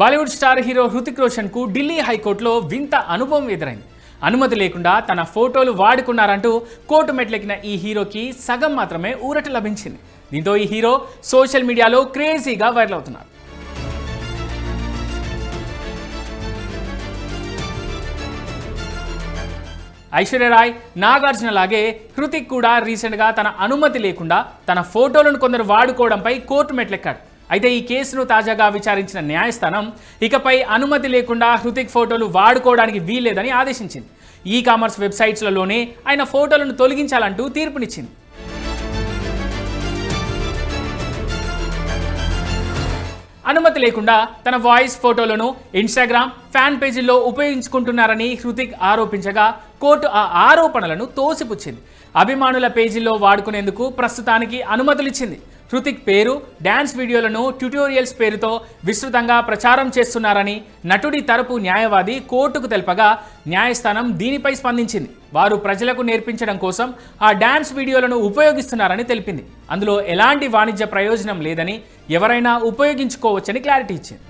Bollywood star hero Hrithik రోషన్కు ఢిల్లీ హైకోర్టులో వింత అనుభవం ఎదురైంది. అనుమతి లేకుండా తన ఫోటోలు వాడుకున్నారంటూ కోర్టు మెట్లెక్కిన ఈ హీరోకి సగం మాత్రమే ఊరట లభించింది. దీంతో ఈ హీరో సోషల్ మీడియాలో క్రేజీగా వైరల్ అవుతున్నారు ఐశ్వర్యరాయ్ నాగార్జున లాగే హృతిక్ కూడా రీసెంట్గా తన అనుమతి లేకుండా తన ఫోటోలను కొందరు వాడుకోవడంపై కోర్టు మెట్లెక్కాడు. అయితే ఈ కేసును తాజాగా విచారించిన న్యాయస్థానం ఇకపై అనుమతి లేకుండా హృతిక్ ఫోటోలు వాడుకోవడానికి వీల్లేదని ఆదేశించింది. ఈ కామర్స్ వెబ్సైట్స్లలోనే ఆయన ఫోటోలను తొలగించాలంటూ తీర్పునిచ్చింది. అనుమతి లేకుండా తన వాయిస్ ఫోటోలను ఇన్స్టాగ్రామ్ ఫ్యాన్ పేజీల్లో ఉపయోగించుకుంటున్నారని హృతిక్ ఆరోపించగా కోర్టు ఆ ఆరోపణలను తోసిపుచ్చింది. అభిమానుల పేజీల్లో వాడుకునేందుకు ప్రస్తుతానికి అనుమతులిచ్చింది. హృతిక్ పేరు డ్యాన్స్ వీడియోలను ట్యుటోరియల్స్ పేరుతో విస్తృతంగా ప్రచారం చేస్తున్నారని నటుడి తరపు న్యాయవాది కోర్టుకు తెలపగా న్యాయస్థానం దీనిపై స్పందించింది. వారు ప్రజలకు నేర్పించడం కోసం ఆ డ్యాన్స్ వీడియోలను ఉపయోగిస్తున్నారని తెలిపింది. అందులో ఎలాంటి వాణిజ్య ప్రయోజనం లేదని ఎవరైనా ఉపయోగించుకోవచ్చని క్లారిటీ ఇచ్చింది.